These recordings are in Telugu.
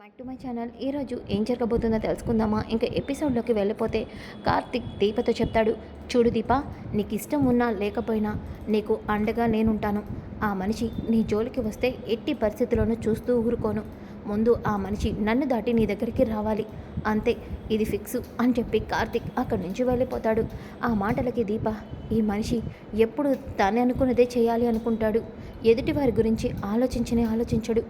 Back to my channel. ఈరోజు ఏం జరగబోతుందో తెలుసుకుందామా? ఇంకా ఎపిసోడ్లోకి వెళ్ళిపోతే కార్తిక్ దీపతో చెప్తాడు చూడు దీప నీకు ఇష్టం ఉన్నా లేకపోయినా నీకు అండగా నేనుంటాను. ఆ మనిషి నీ జోలికి వస్తే ఎట్టి పరిస్థితుల్లోనూ చూస్తూ ఊరుకోను. ముందు ఆ మనిషి నన్ను దాటి నీ దగ్గరికి రావాలి. అంతే ఇది ఫిక్స్ అని చెప్పి కార్తిక్ అక్కడి నుంచి వెళ్ళిపోతాడు. ఆ మాటలకి దీప ఈ మనిషి ఎప్పుడు తానే అనుకున్నదే చేయాలి అనుకుంటాడు. ఎదుటి వారి గురించి ఆలోచించనే ఆలోచించడు.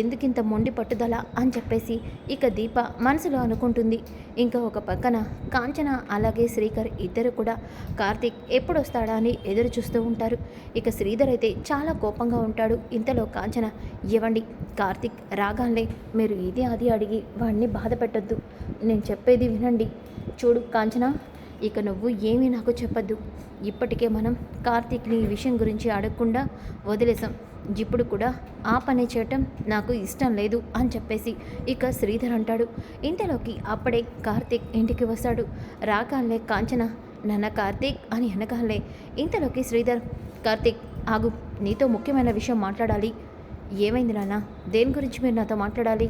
ఎందుకింత మొండి పట్టుదల అని చెప్పేసి ఇక దీప మనసులో అనుకుంటుంది. ఇంకా ఒక పక్కన కాంచన అలాగే శ్రీకర్ ఇద్దరు కూడా కార్తీక్ ఎప్పుడు వస్తాడా అని ఎదురు చూస్తూ ఉంటారు. ఇక శ్రీధర్ అయితే చాలా కోపంగా ఉంటాడు. ఇంతలో కాంచన ఇవ్వండి కార్తీక్ రాగానే మీరు ఇది అది అడిగి వాడిని బాధ పెట్టద్దు. నేను చెప్పేది వినండి. చూడు కాంచన ఇక నువ్వు ఏమీ నాకు చెప్పద్దు. ఇప్పటికే మనం కార్తీక్ని ఈ విషయం గురించి అడగకుండా వదిలేసాం ఇప్పుడు కూడా ఆ పని చేయటం నాకు ఇష్టం లేదు అని చెప్పేసి ఇక శ్రీధర్ అంటాడు. ఇంతలోకి అప్పుడే కార్తీక్ ఇంటికి వస్తాడు. రాకాలే కాంచన నాన్న కార్తీక్ అని వెనకాలే ఇంతలోకి శ్రీధర్ కార్తీక్ ఆగు నీతో ముఖ్యమైన విషయం మాట్లాడాలి. ఏమైంది నాన్న? దేని గురించి మీరు నాతో మాట్లాడాలి?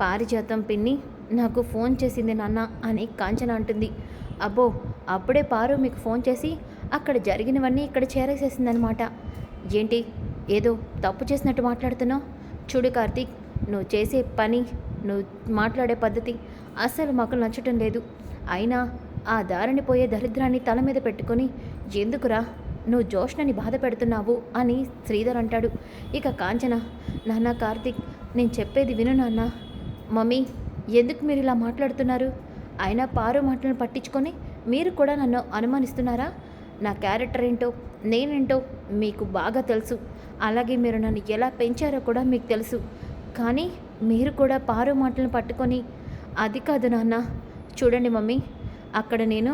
పారిజాతం పిన్ని నాకు ఫోన్ చేసింది నాన్న అని కాంచన అంటుంది. అబ్బో అప్పుడే పారు మీకు ఫోన్ చేసి అక్కడ జరిగినవన్నీ ఇక్కడ చేరేసేసిందనమాట. ఏంటి ఏదో తప్పు చేసినట్టు మాట్లాడుతున్నావు? చూడు కార్తీక్ నువ్వు చేసే పని నువ్వు మాట్లాడే పద్ధతి అస్సలు మాకు నచ్చటం లేదు. అయినా ఆ దారిని పోయే దరిద్రాన్ని తల మీద పెట్టుకొని ఎందుకురా నువ్వు జోష్ణని బాధ పెడుతున్నావు అని శ్రీధర్ అంటాడు. ఇక కాంచన నాన్న కార్తీక్ నేను చెప్పేది విను నాన్న. మమ్మీ ఎందుకు మీరు ఇలా మాట్లాడుతున్నారు? అయినా పారు మాటలను పట్టించుకొని మీరు కూడా నన్ను అనుమానిస్తున్నారా? నా క్యారెక్టర్ ఏంటో నేనేంటో మీకు బాగా తెలుసు. అలాగే మీరు నన్ను ఎలా పెంచారో కూడా మీకు తెలుసు. కానీ మీరు కూడా పారు మాటలను పట్టుకొని అది కాదు నాన్న చూడండి మమ్మీ అక్కడ నేను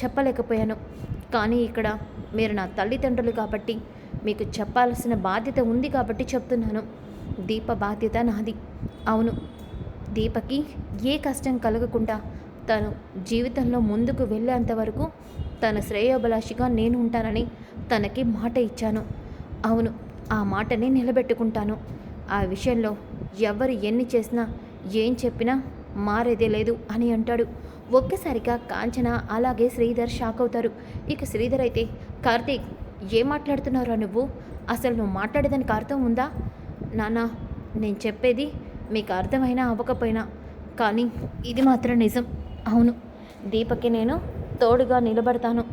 చెప్పలేకపోయాను. కానీ ఇక్కడ మీరు నా తల్లిదండ్రులు కాబట్టి మీకు చెప్పాల్సిన బాధ్యత ఉంది కాబట్టి చెప్తున్నాను. దీప బాధ్యత నాది. అవును దీపకి ఏ కష్టం కలగకుండా తను జీవితంలో ముందుకు వెళ్ళేంత వరకు తన శ్రేయోభిలాషిగా నేను ఉంటానని తనకి మాట ఇచ్చాను. అవును ఆ మాటని నిలబెట్టుకుంటాను. ఆ విషయంలో ఎవరు ఎన్ని చేసినా ఏం చెప్పినా మారేదే లేదు అని అంటాడు. ఒక్కసారిగా కాంచన అలాగే శ్రీధర్ షాక్ అవుతారు. ఇక శ్రీధర్ అయితే కార్తీక్ ఏం మాట్లాడుతున్నారా నువ్వు? అసలు నువ్వు మాట్లాడేదానికి అర్థం ఉందా? నాన్న నేను చెప్పేది మీకు అర్థమైనా అవ్వకపోయినా కానీ ఇది మాత్రం నిజం. అవును దీపకి నేను తోడుగా నిలబడతాను.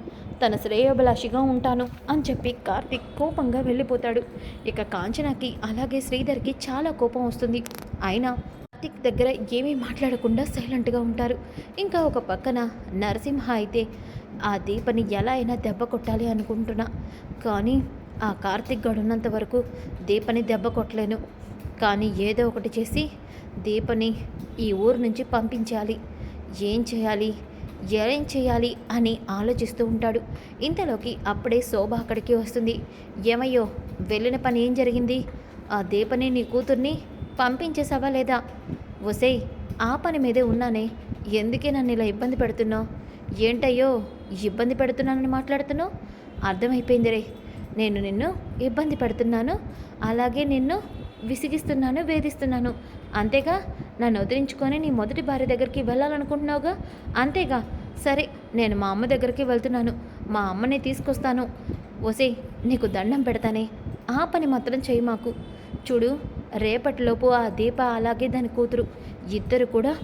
తన శ్రేయోభిలాషిగా ఉంటాను అని చెప్పి కార్తిక్ కోపంగా వెళ్ళిపోతాడు. ఇక కాంచనకి అలాగే శ్రీధర్కి చాలా కోపం వస్తుంది. అయినా కార్తిక్ దగ్గర ఏమీ మాట్లాడకుండా సైలెంట్గా ఉంటారు. ఇంకా ఒక పక్కన నరసింహ అయితే ఆ దీపని ఎలా అయినా దెబ్బ కొట్టాలి అనుకుంటున్నా. కానీ ఆ కార్తీక్ గడున్నంత వరకు దీపని దెబ్బ కొట్టలేను. కానీ ఏదో ఒకటి చేసి దీపని ఈ ఊరు నుంచి పంపించాలి. ఏం చేయాలి? ఏం చేయాలి అని ఆలోచిస్తూ ఉంటాడు. ఇంతలోకి అప్పుడే శోభ అక్కడికి వస్తుంది. ఏమయ్యో వెళ్ళిన పని ఏం జరిగింది? ఆ దీపని నీ కూతుర్ని పంపించేసావా లేదా? ఒసేయ్ ఆ పని మీదే ఉన్నానే. ఎందుకే నన్ను ఇలా ఇబ్బంది పెడుతున్నావు? ఏంటయ్యో ఇబ్బంది పెడుతున్నానని మాట్లాడుతున్నావు? అర్థమైపోయింది రే నేను నిన్ను ఇబ్బంది పెడుతున్నాను. అలాగే నిన్ను విసిగిస్తున్నాను వేధిస్తున్నాను. అంతేగా? నన్ను వదిలించుకొని నీ మొదటి భార్య దగ్గరికి వెళ్ళాలనుకుంటున్నావుగా? అంతేగా? సరే నేను మా అమ్మ దగ్గరికి వెళ్తున్నాను. మా అమ్మని తీసుకొస్తాను. ఒసే నీకు దండం పెడతానే. ఆ పని మాత్రం చెయ్యి మాకు. చూడు రేపటిలోపు ఆ దీప అలాగే దాని కూతురు. ఇద్దరు కూడా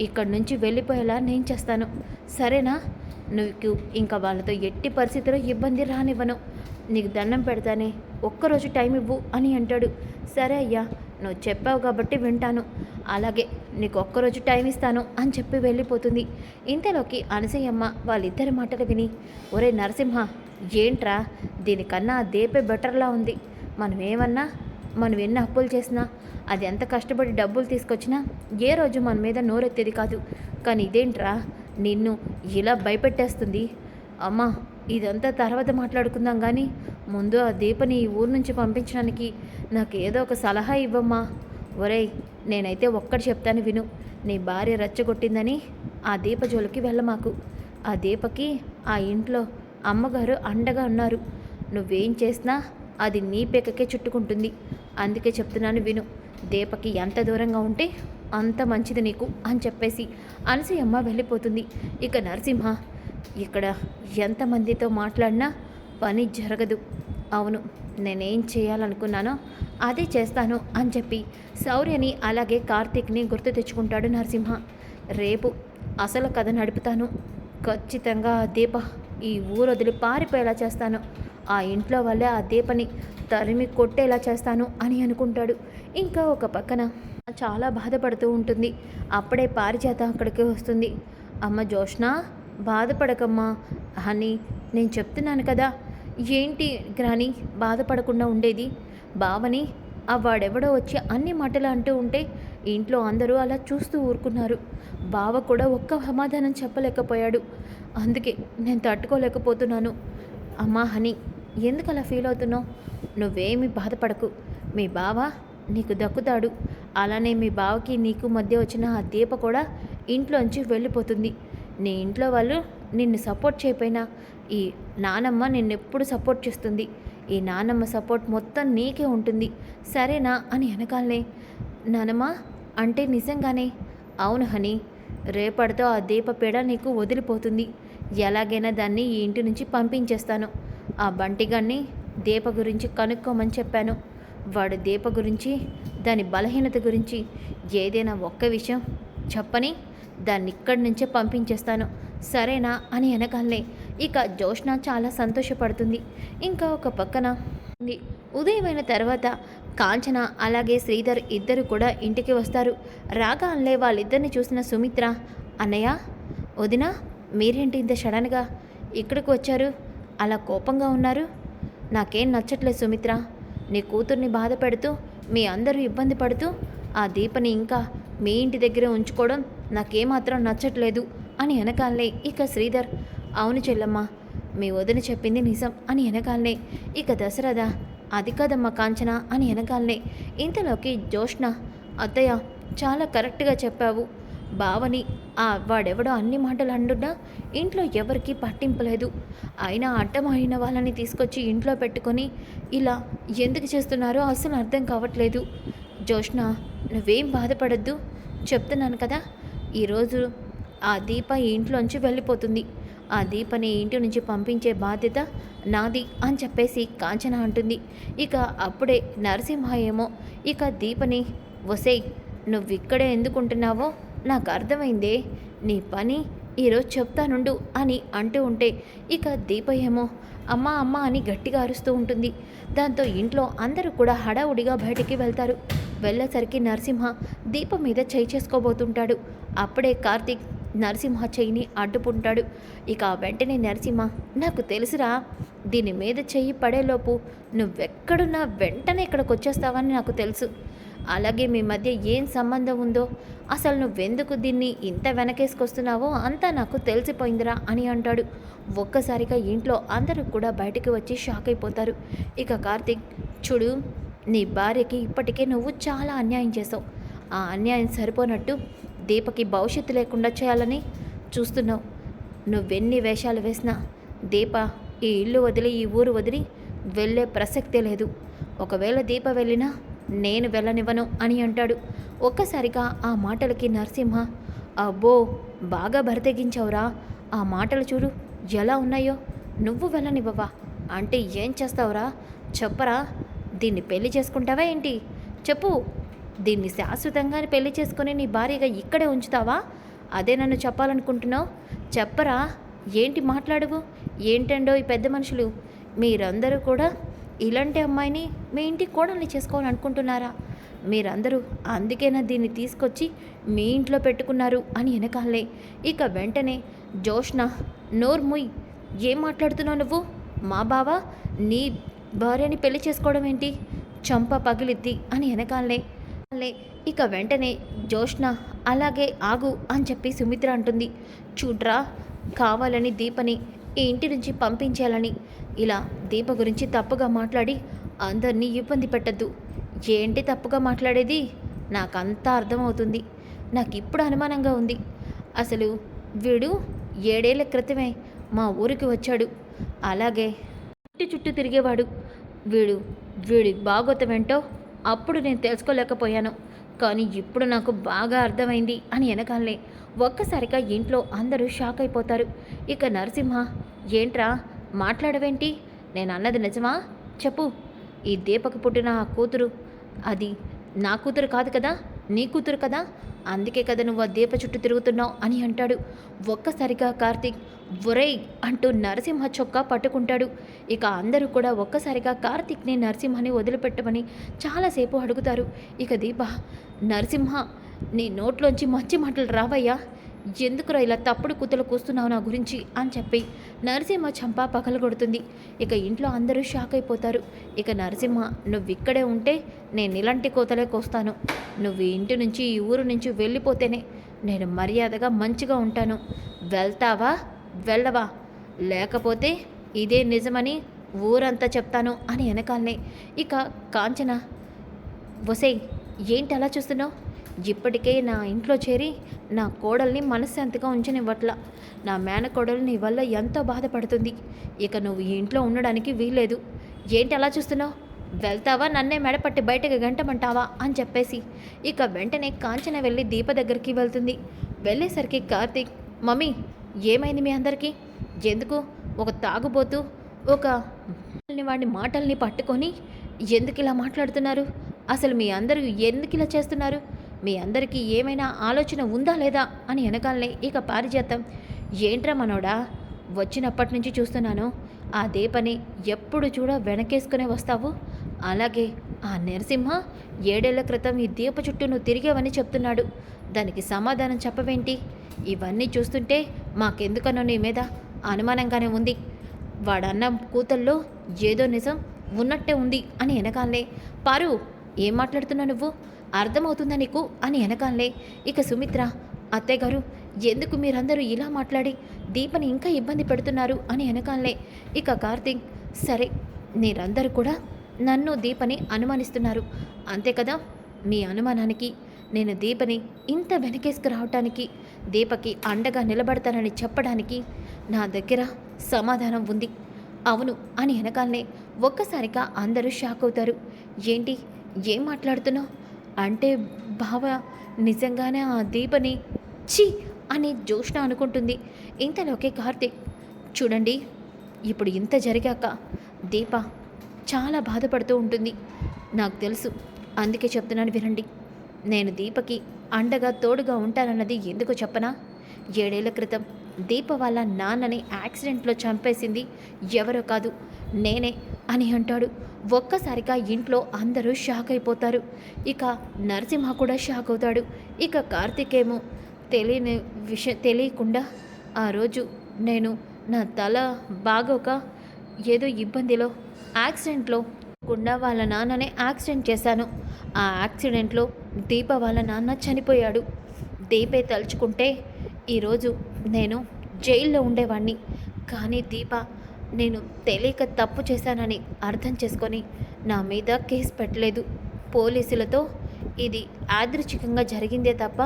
ఇక్కడి నుంచి వెళ్ళిపోయేలా నేను చేస్తాను. సరేనా? నువ్వు ఇంకా వాళ్ళతో ఎట్టి పరిస్థితిలో ఇబ్బంది రానివ్వను. నీకు దండం పెడతానే ఒక్కరోజు టైం ఇవ్వు అని అంటాడు. సరే అయ్యా నువ్వు చెప్పావు కాబట్టి వింటాను. అలాగే నీకు ఒక్కరోజు టైం ఇస్తాను అని చెప్పి వెళ్ళిపోతుంది. ఇంతలోకి అనసూయమ్మ వాళ్ళిద్దరి మాటలు విని ఒరే నరసింహ ఏంట్రా? దీనికన్నా ఆ దేపే బెటర్లా ఉంది. మనం ఏమన్నా మనం ఎన్ని అప్పులు చేసినా అది ఎంత కష్టపడి డబ్బులు తీసుకొచ్చినా ఏ రోజు మన మీద నోరెత్తేది కాదు. కానీ ఇదేంట్రా? నిన్ను ఇలా భయపెట్టేస్తుంది. అమ్మా ఇదంతా తర్వాత మాట్లాడుకుందాం కానీ ముందు ఆ దీపని ఈ ఊరు నుంచి పంపించడానికి నాకు ఏదో ఒక సలహా ఇవ్వమ్మా. ఒరేయ్ నేనైతే ఒక్కటి చెప్తాను విను. నీ భార్య రెచ్చగొట్టిందని ఆ దీప జోలికి వెళ్ళమాకు. ఆ దీపకి ఆ ఇంట్లో అమ్మగారు అండగా ఉన్నారు. నువ్వేం చేసినా అది నీ పెక్కకే చుట్టుకుంటుంది. అందుకే చెప్తున్నాను విను. దీపకి ఎంత దూరంగా ఉంటే అంత మంచిది నీకు అని చెప్పేసి అనసూయమ్మ వెళ్ళిపోతుంది. ఇక నరసింహ ఇక్కడ ఎంతమందితో మాట్లాడినా పని జరగదు. అవును నేనేం చేయాలనుకున్నానో అదే చేస్తాను అని చెప్పి శౌర్యని అలాగే కార్తీక్ని గుర్తు తెచ్చుకుంటాడు నరసింహ. రేపు అసలు కథ నడుపుతాను. ఖచ్చితంగా ఆ దీప ఈ ఊరు వదిలి పారిపోయేలా చేస్తాను. ఆ ఇంట్లో వల్లే ఆ దీపని తరిమి కొట్టేలా చేస్తాను అని అనుకుంటాడు. ఇంకా ఒక పక్కన చాలా బాధపడుతూ ఉంటుంది. అప్పుడే పారిజాత అక్కడికి వస్తుంది. అమ్మ జోష్నా బాధపడకమ్మా. అని నేను చెప్తున్నాను కదా. ఏంటి గ్రాని బాధపడకుండా ఉండేది? బావని ఆ వాడెవడో వచ్చి అన్ని మాటలు అంటూ ఉంటే ఇంట్లో అందరూ అలా చూస్తూ ఊరుకున్నారు. బావ కూడా ఒక్క సమాధానం చెప్పలేకపోయాడు. అందుకే నేను తట్టుకోలేకపోతున్నాను. అమ్మా హని ఎందుకు అలా ఫీల్ అవుతున్నావు? నువ్వేమీ బాధపడకు. మీ బావ నీకు దక్కుతాడు. అలానే మీ బావకి నీకు మధ్య వచ్చిన ఆ దీప కూడా ఇంట్లోంచి వెళ్ళిపోతుంది. నీ ఇంట్లో వాళ్ళు నిన్ను సపోర్ట్ చేయపోయినా ఈ నానమ్మ నిన్నెప్పుడు సపోర్ట్ చేస్తుంది. ఈ నానమ్మ సపోర్ట్ మొత్తం నీకే ఉంటుంది. సరేనా అని వెనకాలనే నానమ్మ అంటే నిజంగానే? అవును హనీ రేపటితో ఆ దీపపేడ నీకు వదిలిపోతుంది. ఎలాగైనా దాన్ని ఈ ఇంటి నుంచి పంపించేస్తాను. ఆ బంటిగాన్ని దీప గురించి కనుక్కోమని చెప్పాను. వాడు దీప గురించి దాని బలహీనత గురించి ఏదైనా ఒక్క విషయం చెప్పని దాన్ని ఇక్కడి నుంచే పంపించేస్తాను. సరేనా? అని అనగానే ఇక జోష్న చాలా సంతోషపడుతుంది. ఇంకా ఒక పక్కన ఉంది. ఉదయమైన తర్వాత కాంచన అలాగే శ్రీధర్ ఇద్దరు కూడా ఇంటికి వస్తారు. రాగానే వాళ్ళిద్దరిని చూసిన సుమిత్ర అన్నయ్య వదిన మీరేంటి ఇంత సడన్గా ఇక్కడికి వచ్చారు? అలా కోపంగా ఉన్నారు? నాకేం నచ్చట్లేదు సుమిత్ర. నీ కూతుర్ని బాధ పెడుతూ మీ అందరూ ఇబ్బంది పడుతూ ఆ దీపని ఇంకా మీ ఇంటి దగ్గర ఉంచుకోవడం నాకేమాత్రం నచ్చట్లేదు అని వెనకాలనే ఇక శ్రీధర్. అవును చెల్లమ్మ మీ వదిన చెప్పింది నిజం అని వెనకాలనే ఇక దశరథ అది కాదమ్మ కాంచన అని వెనకాలనే ఇంతలోకి జోష్ణ అత్తయ్య చాలా కరెక్ట్గా చెప్పావు. బావని ఆ వాడెవడో అన్ని మాటలు అండున్నా ఇంట్లో ఎవరికీ పట్టింపలేదు. అయినా అడ్డమైన వాళ్ళని తీసుకొచ్చి ఇంట్లో పెట్టుకొని ఇలా ఎందుకు చేస్తున్నారో అసలు అర్థం కావట్లేదు. జోష్ణ నువ్వేం బాధపడద్దు. చెప్తున్నాను కదా ఈరోజు ఆ దీప ఇంట్లోంచి వెళ్ళిపోతుంది. ఆ దీపని ఇంటి నుంచి పంపించే బాధ్యత నాది అని చెప్పేసి కాంచన అంటుంది. ఇక అప్పుడే నరసింహ ఏమో ఇక దీపని వసేయ్ నువ్విక్కడే ఎందుకుంటున్నావో నాకు అర్థమైందే. నీ పని ఈరోజు చెప్తానుండు అని అంటూ ఉంటే ఇక దీప ఏమో అమ్మా అమ్మ అని గట్టిగా అరుస్తూ ఉంటుంది. దాంతో ఇంట్లో అందరూ కూడా హడావుడిగా బయటికి వెళ్తారు. వెళ్ళేసరికి నరసింహ దీపం మీద చేయి చేసుకోబోతుంటాడు. అప్పుడే కార్తీక్ నరసింహ చెయ్యిని అడ్డుకుంటాడు. ఇక వెంటనే నరసింహ నాకు తెలుసురా దీని మీద చెయ్యి పడేలోపు నువ్వెక్కడున్నా వెంటనే ఇక్కడికి వచ్చేస్తావని నాకు తెలుసు. అలాగే మీ మధ్య ఏం సంబంధం ఉందో అసలు నువ్వెందుకు దీన్ని ఇంత వెనకేసుకొస్తున్నావో అంతా నాకు తెలిసిపోయిందిరా అని అంటాడు. ఒక్కసారిగా ఇంట్లో అందరూ కూడా బయటికి వచ్చి షాక్ అయిపోతారు. ఇక కార్తీక్ చూడు నీ భార్యకి ఇప్పటికే నువ్వు చాలా అన్యాయం చేసావు ఆ అన్యాయం సరిపోనట్టు దీపకి భవిష్యత్తు లేకుండా చేయాలని చూస్తున్నావు. నువ్వెన్ని వేషాలు వేసినా దీప ఈ ఇల్లు వదిలి ఈ ఊరు వదిలి వెళ్ళే ప్రసక్తే లేదు. ఒకవేళ దీప వెళ్ళినా నేను వెళ్ళనివ్వను అని అంటాడు. ఒక్కసారిగా ఆ మాటలకి నరసింహ అబ్బో బాగా బరితెగించావురా ఆ మాటలు చూడు ఎలా ఉన్నాయో. నువ్వు వెళ్ళనివ్వవా. అంటే ఏం చేస్తావురా? చెప్పరా. దీన్ని పెళ్ళి చేసుకుంటావా ఏంటి? చెప్పు. దీన్ని శాశ్వతంగా పెళ్ళి చేసుకొని నీ భార్యగా ఇక్కడే ఉంచుతావా? అదే నన్ను చెప్పాలనుకుంటున్నావు. చెప్పరా. ఏంటి మాట్లాడవు? ఏంటండో ఈ పెద్ద మనుషులు. మీరందరూ కూడా ఇలాంటి అమ్మాయిని మీ ఇంటికి కోడల్ని చేసుకోవాలనుకుంటున్నారా మీరందరూ అందుకేనా దీన్ని తీసుకొచ్చి మీ ఇంట్లో పెట్టుకున్నారు అని వెనకాలే. ఇక వెంటనే జోష్న నోర్ముయ్ ఏం మాట్లాడుతున్నావు నువ్వు? మా బావ నీ భార్యని పెళ్ళి చేసుకోవడం ఏంటి? చంప పగిలిద్ది అని వెనకాలే. ఇక వెంటనే జోష్న అలాగే ఆగు అని చెప్పి సుమిత్ర అంటుంది. చూడ్రా కావాలని దీపని ఈ ఇంటి నుంచి పంపించాలని ఇలా దీప గురించి తప్పుగా మాట్లాడి అందరినీ ఇబ్బంది పెట్టద్దు. ఏంటి తప్పుగా మాట్లాడేది? నాకంతా అర్థమవుతుంది. నాకు ఇప్పుడు అనుమానంగా ఉంది. అసలు వీడు ఏడేళ్ళ క్రితమే మా ఊరికి వచ్చాడు. అలాగే చుట్టు చుట్టూ తిరిగేవాడు. వీడు వీడి బాగోతమేంటో అప్పుడు నేను తెలుసుకోలేకపోయాను. కానీ ఇప్పుడు నాకు బాగా అర్థమైంది అని వెనకాలనే ఒక్కసారిగా ఇంట్లో అందరూ షాక్ అయిపోతారు. ఇక నరసింహ ఏంట్రా? మాట్లాడవేంటి? నేను అన్నది నిజమా? చెప్పు. ఈ దీపకు పుట్టిన ఆ కూతురు. అది నా కూతురు కాదు కదా? నీ కూతురు కదా? అందుకే కదా నువ్వు ఆ దీప చుట్టూ తిరుగుతున్నావు అని అంటాడు. ఒక్కసారిగా కార్తీక్ ఒరై అంటూ నరసింహ చొక్కా పట్టుకుంటాడు. ఇక అందరూ కూడా ఒక్కసారిగా కార్తీక్ని నరసింహని వదిలిపెట్టమని చాలాసేపు అడుగుతారు. ఇక దీప నరసింహ నీ నోట్లోంచి మంచి మాటలు రావయ్యా. ఎందుకురా ఇలా తప్పుడు కూతలు కూస్తున్నావు నా గురించి? అని చెప్పి నరసింహ చంప పగలగొడుతుంది. ఇక ఇంట్లో అందరూ షాక్ అయిపోతారు. ఇక నరసింహ నువ్వు ఇక్కడే ఉంటే నేను ఇలాంటి కూతలే కోస్తాను. నువ్వు ఇంటి నుంచి ఈ ఊరు నుంచి వెళ్ళిపోతేనే నేను మర్యాదగా మంచిగా ఉంటాను. వెళ్తావా? వెళ్ళవా? లేకపోతే ఇదే నిజమని ఊరంతా చెప్తాను అని వెనకాలనే. ఇక కాంచన వసే ఏంటి అలా చూస్తున్నావు? ఇప్పటికే నా ఇంట్లో చేరి నా కోడల్ని మనశ్శాంతిగా ఉంచనివ్వట్లా. నా మేనకోడలు నీ వల్ల ఎంతో బాధపడుతుంది. ఇక నువ్వు ఈ ఇంట్లో ఉండడానికి వీల్లేదు. ఏంటి అలా చూస్తున్నావు? వెళ్తావా? నన్నే మెడపట్టి బయటకు గంటమంటావా? అని చెప్పేసి ఇక వెంటనే కాంచన వెళ్ళి దీప దగ్గరికి వెళ్తుంది. వెళ్ళేసరికి కార్తీక్ మమ్మీ ఏమైంది మీ అందరికీ? ఎందుకు? ఒక తాగుబోతూ ఒక వాడిని మాటల్ని పట్టుకొని ఎందుకు ఇలా మాట్లాడుతున్నారు? అసలు మీ అందరూ ఎందుకు ఇలా చేస్తున్నారు? మీ అందరికీ ఏమైనా ఆలోచన ఉందా లేదా అని వెనకాలనే ఇక పారిజాతం. ఏంట్రా మనోడా వచ్చినప్పటి నుంచి చూస్తున్నాను. ఆ దీపని ఎప్పుడు చూడ వెనకేసుకునే వస్తావు? అలాగే ఆ నరసింహ ఏడేళ్ళ క్రితం ఈ దీప చుట్టూ నువ్వు తిరిగావని చెప్తున్నాడు. దానికి సమాధానం చెప్పవేంటి? ఇవన్నీ చూస్తుంటే మాకెందుకనో నీ మీద అనుమానంగానే ఉంది. వాడన్న కూతల్లో ఏదో నిజం ఉన్నట్టే ఉంది అని వెనకాలే పారు ఏం మాట్లాడుతున్నావు నువ్వు? అర్థమవుతుందా నీకు? అని వెనకాలే ఇక సుమిత్ర అత్తయ్యగారు ఎందుకు మీరందరూ ఇలా మాట్లాడి దీపని ఇంకా ఇబ్బంది పెడుతున్నారు? అని వెనకాలే ఇక కార్తీక్ సరే మీరందరూ కూడా నన్ను దీపని అనుమానిస్తున్నారు. అంతే కదా? మీ అనుమానానికి నేను దీపని ఇంత వెనకేసుకు రావటానికి దీపకి అండగా నిలబడతానని చెప్పడానికి నా దగ్గర సమాధానం ఉంది. అవును అని వెనకాలనే ఒక్కసారిగా అందరూ షాక్ అవుతారు. ఏంటి? ఏం మాట్లాడుతున్నావు? అంటే బావ నిజంగానే ఆ దీపని ఛీ అని జోష్ణ అనుకుంటుంది. ఇంతలోకే కార్తీక్ చూడండి ఇప్పుడు ఇంత జరిగాక దీప చాలా బాధపడుతూ ఉంటుంది. నాకు తెలుసు అందుకే చెప్తున్నాను వినండి. నేను దీపకి అండగా తోడుగా ఉంటానన్నది ఎందుకు చెప్పనా? ఏడేళ్ళ క్రితం దీప వాళ్ళ నాన్నని యాక్సిడెంట్లో చంపేసింది ఎవరో కాదు. నేనే అని అంటాడు. ఒక్కసారిగా ఇంట్లో అందరూ షాక్ అయిపోతారు. ఇక నరసింహ కూడా షాక్ అవుతాడు. ఇక కార్తీక్ ఏమో తెలియని విషయం తెలియకుండా ఆ రోజు నేను నా తల బాగోక ఏదో ఇబ్బందిలో యాక్సిడెంట్లో కుండా వాళ్ళ నాన్ననే యాక్సిడెంట్ చేశాను. ఆ యాక్సిడెంట్లో దీప వాళ్ళ నాన్న చనిపోయాడు. దీపే తలుచుకుంటే ఈరోజు నేను జైల్లో ఉండేవాడిని కానీ దీప నేను తెలియక తప్పు చేశానని అర్థం చేసుకొని నా మీద కేసు పెట్టలేదు. పోలీసులతో ఇది యాదృచ్ఛికంగా జరిగిందే తప్ప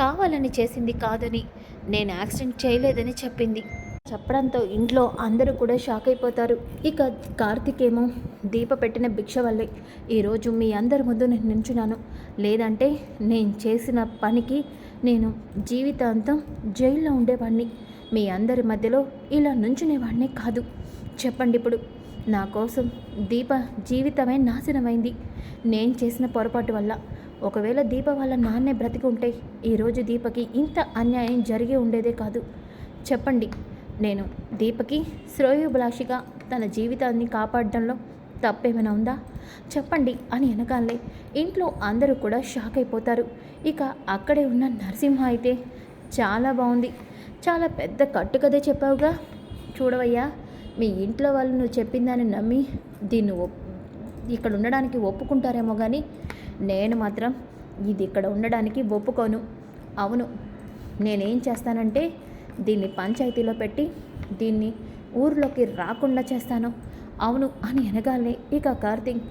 కావాలని చేసింది కాదని నేను యాక్సిడెంట్ చేయలేదని చెప్పింది. చెప్పడంతో ఇంట్లో అందరూ కూడా షాక్ అయిపోతారు. ఇక కార్తిక్ ఏమో దీప పెట్టిన భిక్ష వల్లే ఈరోజు మీ అందరి ముందు నేను నించున్నాను. లేదంటే నేను చేసిన పనికి నేను జీవితాంతం జైల్లో ఉండేవాడిని మీ అందరి మధ్యలో ఇలా నుంచునేవాడిని కాదు. చెప్పండి ఇప్పుడు. నా కోసం దీప జీవితమే నాశనమైంది. నేను చేసిన పొరపాటు వల్ల. ఒకవేళ దీప వాళ్ళ నాన్నే బ్రతికి ఉంటే ఈరోజు దీపకి ఇంత అన్యాయం జరిగి ఉండేదే కాదు. చెప్పండి. నేను దీపకి శ్రేయోభిలాషిగా తన జీవితాన్ని కాపాడడంలో తప్పేమైనా ఉందా? చెప్పండి అని వెనకాలే ఇంట్లో అందరూ కూడా షాక్ అయిపోతారు. ఇక అక్కడే ఉన్న నరసింహ అయితే చాలా బాగుంది. చాలా పెద్ద కట్టుకదే చెప్పావుగా. చూడవయ్యా. మీ ఇంట్లో వాళ్ళు నువ్వు చెప్పిందని నమ్మి దీన్ని ఒప్ ఇక్కడ ఉండడానికి ఒప్పుకుంటారేమో కానీ నేను మాత్రం ఇది ఇక్కడ ఉండడానికి ఒప్పుకోను. అవును నేనేం చేస్తానంటే దీన్ని పంచాయతీలో పెట్టి దీన్ని ఊర్లోకి రాకుండా చేస్తాను. అవును అని అనగానే ఇక కార్తీక్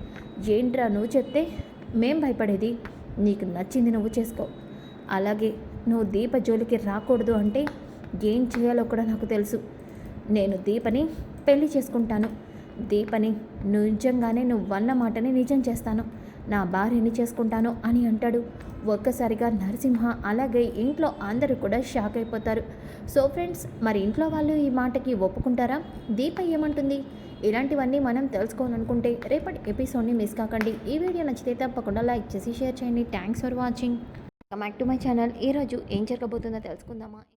ఏంట్రా నువ్వు చెప్తే మేం భయపడేది. నీకు నచ్చింది నువ్వు చేసుకో. అలాగే నువ్వు దీప జోలికి రాకూడదు అంటే ఏం చేయాలో కూడా నాకు తెలుసు. నేను దీపని పెళ్ళి చేసుకుంటాను. దీపని నిజంగానే నువ్వు అన్న మాటని నిజం చేస్తాను. నా భార్యని చేసుకుంటాను అని అంటాడు. ఒక్కసారిగా నరసింహ అలాగే ఇంట్లో అందరూ కూడా షాక్ అయిపోతారు. సో ఫ్రెండ్స్ మరి ఇంట్లో వాళ్ళు ఈ మాటకి ఒప్పుకుంటారా? దీప ఏమంటుంది? ఇలాంటివన్నీ మనం తెలుసుకోవాలనుకుంటే రేపటి ఎపిసోడ్ని మిస్ కాకండి. ఈ వీడియో నచ్చితే తప్పకుండా లైక్ చేసి షేర్ చేయండి. Thanks for watching. Back to my channel. ఈరోజు ఏం జరగబోతుందో తెలుసుకుందామా?